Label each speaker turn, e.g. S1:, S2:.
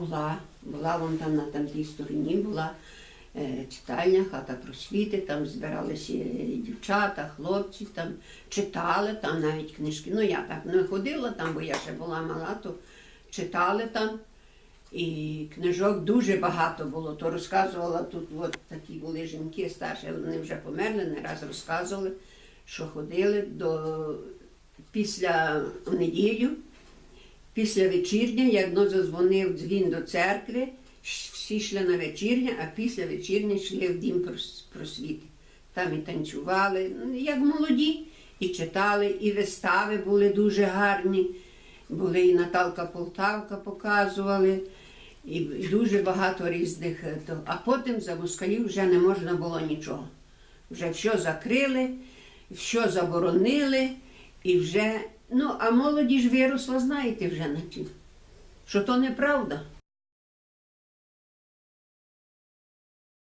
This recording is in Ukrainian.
S1: Була, була вон там на там стороні була е, читальня, хата просвіти, там збиралися дівчата, хлопці, там читали, там навіть книжки. Ну я так не ходила там, бо я ще була мала, то читали там. І книжок дуже багато було. То розказувала тут, от такі були жінки старші, вони вже померли, не раз розказували, що ходили до після неділю, після вечірня, як задзвонив дзвін до церкви, всі йшли на вечірня, а після вечірня йшли в дім прос- просвіти. Там і танцювали, ну, як молоді, і читали, і вистави були дуже гарні. Були і Наталка Полтавка показували, і, і дуже багато різних. е, А потім за москалів вже не можна було нічого. Вже все закрили, все заборонили, і вже. Ну, а молоді ж виросла, знаєте вже на тім, Що то неправда.